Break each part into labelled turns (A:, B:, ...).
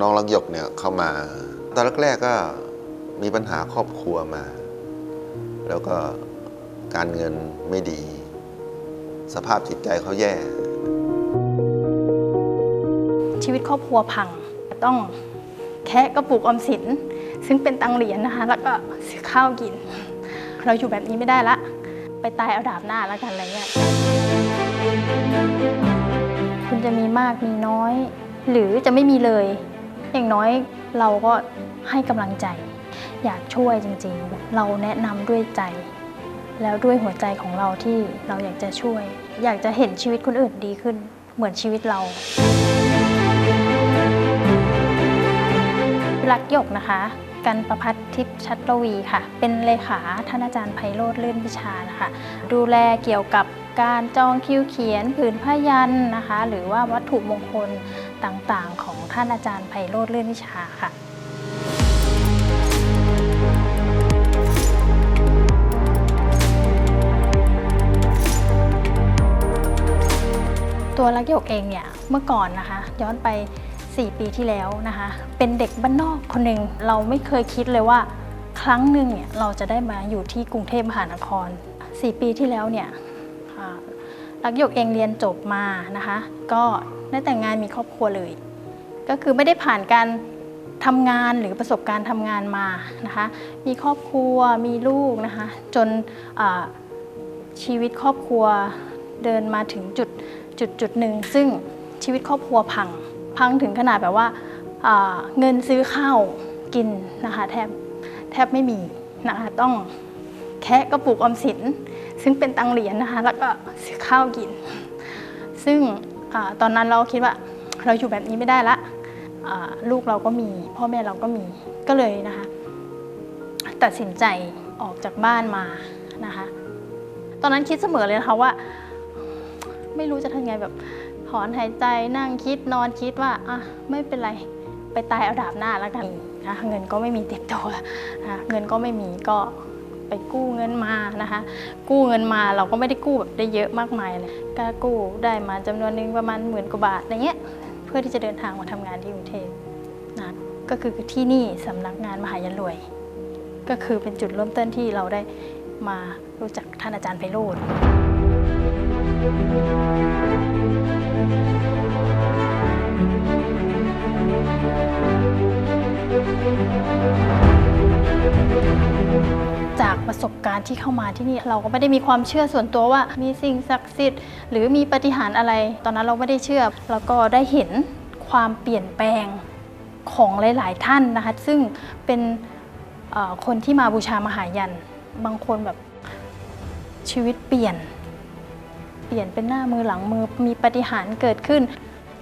A: น้องลักหยกเนี่ยเข้ามาตอนแรกๆก็มีปัญหาครอบครัวมา แล้วก็การเงินไม่ดี สภาพจิตใจเขาแย่
B: ชีวิตครอบครัวพังต้องแคะกระปุกออมสิน ซึ่งเป็นตังเหรียญนะคะ แล้วก็ซื้อข้าวกิน เราอยู่แบบนี้ไม่ได้ละ ไปตายเอาดาบหน้าแล้วกันอะไรเงี้ยคุณจะมีมากมีน้อย หรือจะไม่มีเลย อย่างน้อยเราก็ให้กำลังใจ อยากช่วยจริงๆ เราแนะนำด้วยใจ แล้วด้วยหัวใจของเราที่เราอยากจะช่วย อยากจะเห็นชีวิตคนอื่นดีขึ้น เหมือนชีวิตเรา รักหยกนะคะ กันประพัฒน์ทิพย์ชัตรวีค่ะ เป็นเลขาท่านอาจารย์ไพโรธเลื่อนวิชานะคะ ดูแลเกี่ยวกับการจองคิวเขียนผืนผ้ายันนะคะ หรือว่าวัตถุมงคล ต่างๆ ของท่านอาจารย์ไพโรธเลื่อนวิชาค่ะตัวลักหยกเองเนี่ยเมื่อก่อนนะคะ ย้อนไป 4 ปีที่แล้วนะคะ เป็นเด็กบ้านนอกคนหนึ่งเราไม่เคยคิดเลยว่า ครั้งหนึ่งเนี่ยเราจะได้มาอยู่ที่กรุงเทพมหานคร 4 ปีที่แล้วเนี่ยอ่าลักหยกเองเรียนจบมานะคะ ก็ ได้แต่งงานมีครอบครัวเลย ก็คือไม่ได้ผ่านการทำงานหรือประสบการณ์ทำงานมานะคะ มีครอบครัวมีลูกนะคะ จนชีวิตครอบครัวเดินมาถึงจุดจุดจุดหนึ่งซึ่งชีวิตครอบครัวพัง พังถึงขนาดแบบว่าเงินซื้อข้าวกินนะคะแทบแทบไม่มีนะคะต้องแคะกระปุกออมสิน ซึ่งเป็นตังเหรียญนะคะแล้วก็ซื้อข้าวกิน ซึ่ง ตอนนั้นเราคิดว่าเราอยู่แบบนี้ไม่ได้ละลูกเราก็มี พ่อแม่เราก็มีก็เลยนะคะ ตัดสินใจออกจากบ้านมานะคะ ตอนนั้นคิดเสมอเลยนะคะว่า ไม่รู้จะทำไงแบบถอนหายใจนั่งคิดนอนคิดว่าอะไม่เป็นไรไปตายเอาดาบหน้าแล้วกันนะเงินก็ไม่มีติดตัวนะเงินก็ไม่มีก็ ไปกู้เงินมานะคะ กู้เงินมาเราก็ไม่ได้กู้แบบได้เยอะมากมายเลยก็กู้ได้มาจำนวนหนึงประมาณหมื่นกว่าบาทอะไรเงี้ยเพื่อที่จะเดินทางมาทำงานที่กรุงเทพนะก็คือที่นี่สำนักงานมหายันรวย ก็คือเป็นจุดเริ่มต้นที่เราได้มารู้จักท่านอาจารย์ไพโรธ จากประสบการณ์ที่เข้ามาที่นี่เราก็ไม่ได้มีความเชื่อส่วนตัวว่า มีสิ่งศักดิ์สิทธิ์หรือมีปาฏิหารย์อะไร ตอนนั้นเราไม่ได้เชื่อ แล้วก็ได้เห็นความเปลี่ยนแปลงของหลาย ๆ ท่านนะคะซึ่งเป็นคนที่มาบูชามหายัน บางคนแบบชีวิตเปลี่ยน เปลี่ยนเป็นหน้ามือหลังมือมีปาฏิหารย์เกิดขึ้น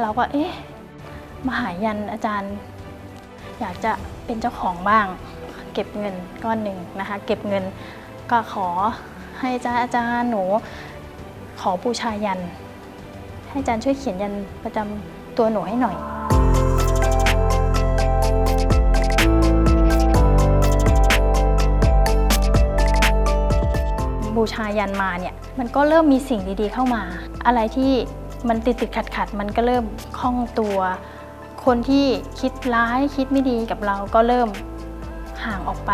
B: เราก็เอ๊ะมหายันอาจารย์ อยากจะเป็นเจ้าของบ้าง เก็บเงินก้อนหนึ่งนะคะ เก็บเงินก็ขอให้อาจารย์อาจารย์หนูขอบูชายัน ให้อาจารย์ช่วยเขียนยันประจำตัวหนูให้หน่อยบูชายันมาเนี่ยมันก็เริ่มมีสิ่งดีๆเข้ามา อะไรที่มันติดติดขัดขัดๆมันก็เริ่มคล่องตัว คนที่คิดร้ายคิดไม่ดีกับเราก็เริ่ม ห่างออกไป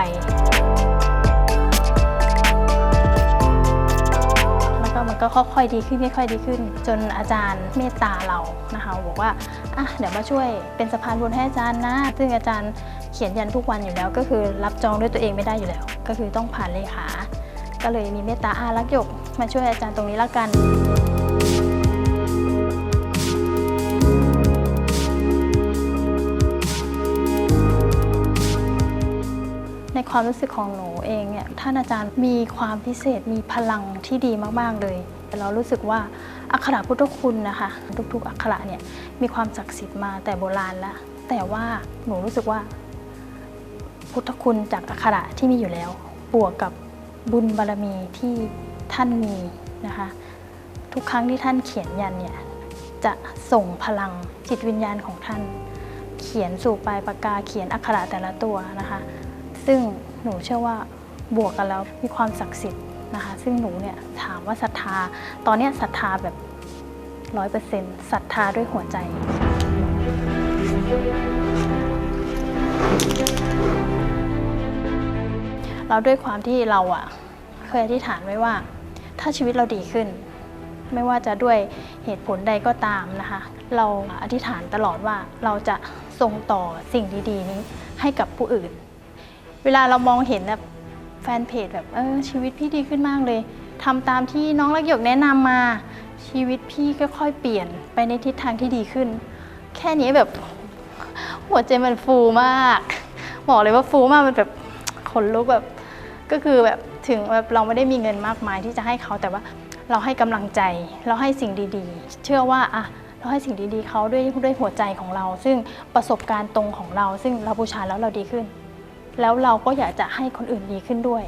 B: แล้วก็มันก็ค่อยๆดีขึ้นค่อยๆดีขึ้น จนอาจารย์เมตตาเรานะคะบอกว่าอะเดี๋ยวมาช่วยเป็นสะพานบุญให้อาจารย์นะซึ่งอาจารย์เขียนยันทุกวันอยู่แล้ว ก็คือรับจองด้วยตัวเองไม่ได้อยู่แล้ว ก็คือต้องผ่านเลขา ก็เลยมีเมตตาอารักหยกมาช่วยอาจารย์ตรงนี้ละกัน ในความรู้สึกของหนูเองเนี่ยท่านอาจารย์มีความพิเศษมีพลังที่ดีมากๆเลยเรารู้สึกว่าอักขระพุทธคุณนะคะ ทุกๆ อักขระเนี่ยมีความศักดิ์สิทธิ์มาแต่โบราณแล้วแต่ว่าหนูรู้สึกว่า พุทธคุณจากอักขระที่มีอยู่แล้ว บวกกับบุญบารมีที่ท่านมีนะคะ ทุกครั้งที่ท่านเขียนยันเนี่ยจะส่งพลังจิตวิญญาณของท่าน เขียนสู่ปลายปากกาเขียนอักขระแต่ละตัวนะคะ ซึ่งหนูเชื่อว่าบวกกันแล้วมีความศักดิ์สิทธิ์นะคะซึ่งหนูเนี่ยถามว่าศรัทธา ตอนนี้ศรัทธาแบบร้อยเปอร์เซ็นต์ศรัทธาด้วยหัวใจ เราด้วยความที่เราอะเคยอธิษฐานไว้ว่า ถ้าชีวิตเราดีขึ้น ไม่ว่าจะด้วยเหตุผลใดก็ตามนะคะ เราอธิษฐานตลอดว่าเราจะส่งต่อสิ่งดี ๆ นี้ให้กับผู้อื่น เวลาเรามองเห็นแบบแฟนเพจแบบเออชีวิตพี่ดีขึ้นมากเลยทำตามที่น้องรักหยกแนะนำมา ชีวิตพี่ค่อยๆเปลี่ยนไปในทิศทางที่ดีขึ้น แค่นี้แบบหัวใจมันฟูมากบอกเลยว่าฟูมากมันแบบขนลุกแบบก็คือแบบถึงแบบเราไม่ได้มีเงินมากมายที่จะให้เขาแต่ว่าเราให้กำลังใจ เราให้สิ่งดีๆ เชื่อว่าอะเราให้สิ่งดีๆเขาด้วยด้วยหัวใจของเรา ซึ่งประสบการณ์ตรงของเรา ซึ่งเราบูชาแล้วเราดีขึ้น แล้วเราก็อยากจะให้คนอื่นดีขึ้นด้วย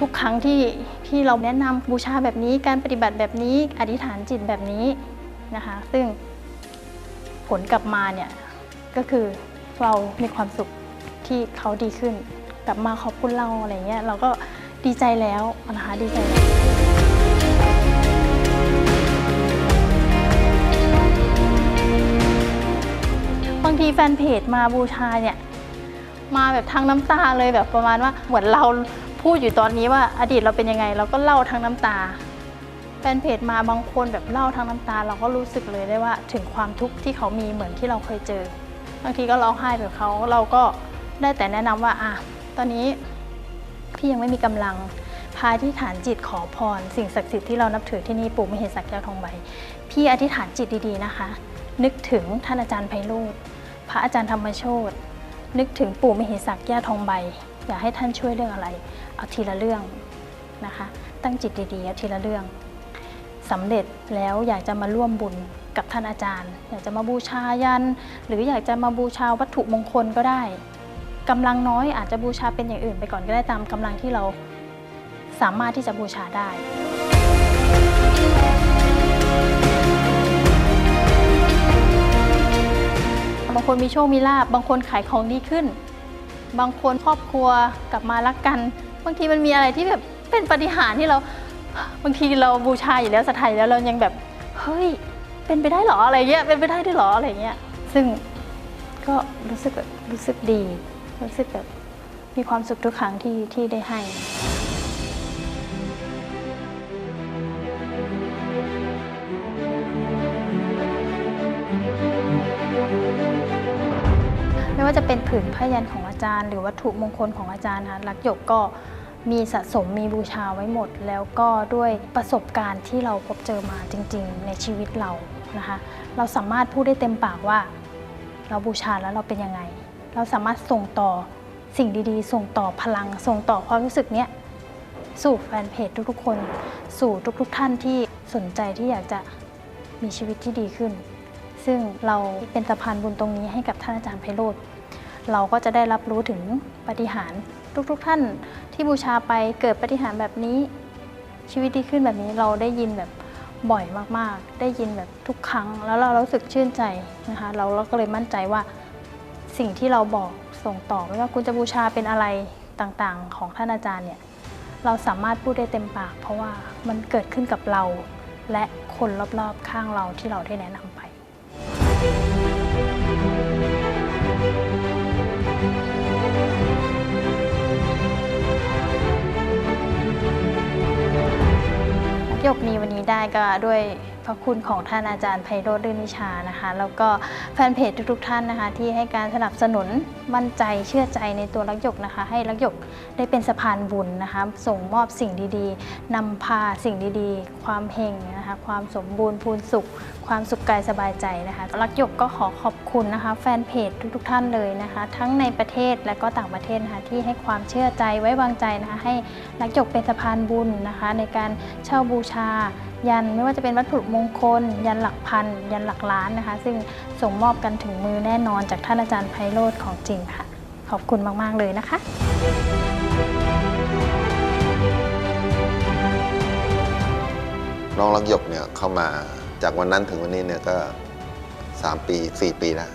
B: ทุกครั้งที่ที่เราแนะนำบูชาแบบนี้การปฏิบัติแบบนี้อธิษฐานจิตแบบนี้นะคะ ซึ่งผลกลับมาเนี่ยก็คือเรามีความสุขที่เขาดีขึ้น กลับมาขอบคุณเราอะไรเงี้ยเราก็ดีใจแล้วนะคะดีใจแล้วางทีแฟนเพจมาบูชาเนี่ยมาแบบทั้งน้ำตาเลยแบบประมาณว่าเหมือนเราพูดอยู่ตอนนี้ว่าอดีตเราเป็นยังไง เราก็เล่าทั้งน้ำตา แฟนเพจมาบางคนแบบเล่าทั้งน้ำตา เราก็รู้สึกเลยได้ว่าถึงความทุกข์ที่เขามีเหมือนที่เราเคยเจอบางทีก็ร้องไห้แบบเขาเราก็ได้แต่แนะนำว่าอะตอนนี้พี่ยังไม่มีกำลังพาที่ฐานจิตขอพร สิ่งศักดิ์สิทธิ์ที่เรานับถือที่นี่ปู่มเหสักแก้วทองใบพี่อธิษฐานจิตดีๆนะคะ นึกถึงท่านอาจารย์ไพโรธ พระอาจารย์ธรรมโชตนึกถึงปู่มเหสักแย่าทองใบ อยากให้ท่านช่วยเรื่องอะไร เอาทีละเรื่องนะคะ ตั้งจิตดีๆเอาทีละเรื่องสำเร็จแล้วอยากจะมาร่วมบุญกับท่านอาจารย์ อยากจะมาบูชายัน หรืออยากจะมาบูชาวัตถุมงคลก็ได้กำลังน้อยอาจจะบูชาเป็นอย่างอื่นไปก่อนก็ได้ตามกำลังที่เราสามารถที่จะบูชาได้ บางคนมีโชคมีลาบบางคนขายของดีขึ้น บางคนครอบครัวกลับมารักกัน บางทีมันมีอะไรที่แบบเป็นปาฏิหารย์ที่เราบางทีเราบูชาอยู่แล้วสถายแล้วเรายังแบบเฮ้ยเป็นไปได้เหรออะไรเงี้ยเป็นไปได้ด้วยเหรออะไรเงี้ยซึ่งก็รู้สึกแบบรู้สึกดี รู้สึกแบบมีความสุขทุกครั้งที่ที่ได้ให้ ว่าจะเป็นผืนผ้ายันของอาจารย์ หรือวัตถุมงคลของอาจารย์นะคะลักหยกก็มีสะสมมีบูชาไว้หมด แล้วก็ด้วยประสบการณ์ที่เราพบเจอมาจริง ๆ ในชีวิตเรานะคะ เราสามารถพูดได้เต็มปากว่า เราบูชาแล้วเราเป็นยังไง เราสามารถส่งต่อสิ่งดีๆ ส่งต่อพลัง ส่งต่อความรู้สึกเนี้ยสู่แฟนเพจทุกๆคน สู่ทุกๆท่านที่สนใจที่อยากจะมีชีวิตที่ดีขึ้น ซึ่งเราเป็นสะพานบุญตรงนี้ให้กับท่านอาจารย์ไพโรธเราก็จะได้รับรู้ถึงปฏิหารทุกๆทท่านที่บูชาไปเกิดปฏิหารแบบนี้ ชีวิตดีขึ้นแบบนี้เราได้ยินแบบบ่อยมากๆ ได้ยินแบบทุกครั้ง แล้วเรารู้สึกชื่นใจนะคะเราเราก็เลยมั่นใจว่าสิ่งที่เราบอกส่งต่อไม่ว่าคุณจะบูชาเป็นอะไรต่างๆ ของท่านอาจารย์เนี่ยเราสามารถพูดได้เต็มปาก เพราะว่ามันเกิดขึ้นกับเรา และคนรอบๆข้างเราที่เราได้แนะนำ ยกมีวันนี้ได้ก็ด้วย ระคุณของท่านอาจารย์ไพโรจน์รื่นวิชานะคะ แล้วก็แฟนเพจทุกๆท่านนะคะ ที่ให้การสนับสนุนมั่นใจเชื่อใจในตัวลักหยกนะคะ ให้ลักหยกได้เป็นสะพานบุญนะคะ ส่งมอบสิ่งดีๆนำพาสิ่งดีๆ ความเฮงนะคะ ความสมบูรณ์พูนสุข ความสุขกายสบายใจนะคะลักหยกก็ขอขอบคุณนะคะ แฟนเพจทุกๆ ท่านเลยนะคะ ทั้งในประเทศและก็ต่างประเทศนะคะที่ให้ความเชื่อใจไว้วางใจนะคะ ให้ลักหยกเป็นสะพานบุญนะคะ ในการเช่าบูชา ยันไม่ว่าจะเป็นวัตถุมงคล ยันหลักพัน ยันหลักล้านนะคะ ซึ่งส่งมอบกันถึงมือแน่นอนจากท่านอาจารย์ไพโรธของจริงค่ะ ขอบคุณมาก ๆ เลยนะคะ
A: น้องรักหยกเนี่ยเข้ามาจากวันนั้นถึงวันนี้เนี่ยก็ 3 ปี 4 ปีแล้ว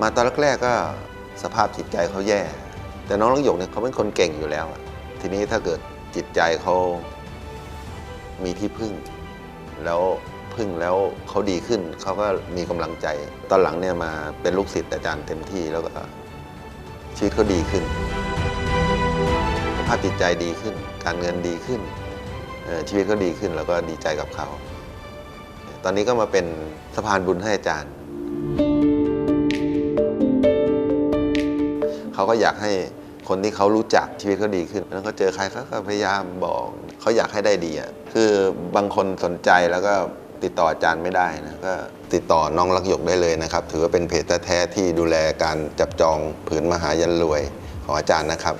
A: มาตอนแรกๆก็สภาพจิตใจเขาแย่ แต่น้องรักหยกเนี่ยเขาเป็นคนเก่งอยู่แล้ว ทีนี้ถ้าเกิดจิตใจเขามีที่พึ่ง แล้วพึ่งแล้วเขาดีขึ้นเขาก็มีกำลังใจ ตอนหลังเนี่ยมาเป็นลูกศิษย์อาจารย์เต็มที่แล้วก็ชีวิตเขาดีขึ้นสภาพจิตใจดีขึ้น การเงินดีขึ้นชีวิตเขาดีขึ้นแล้วก็ดีใจกับเขาตอนนี้ก็มาเป็นสะพานบุญให้อาจารย์เขาก็อยากให้คนที่เขารู้จักชีวิตเขาดีขึ้นแล้วก็เจอใครเขาก็พยายามบอก เขาอยากให้ได้ดีอะคือบางคนสนใจแล้วก็ติดต่ออาจารย์ไม่ได้นะก็ติดต่อน้องรักหยกได้เลยนะครับ ถือว่าเป็นเพจแท้ๆที่ดูแลการจับจองผืนมหายันรวยของอาจารย์นะครับ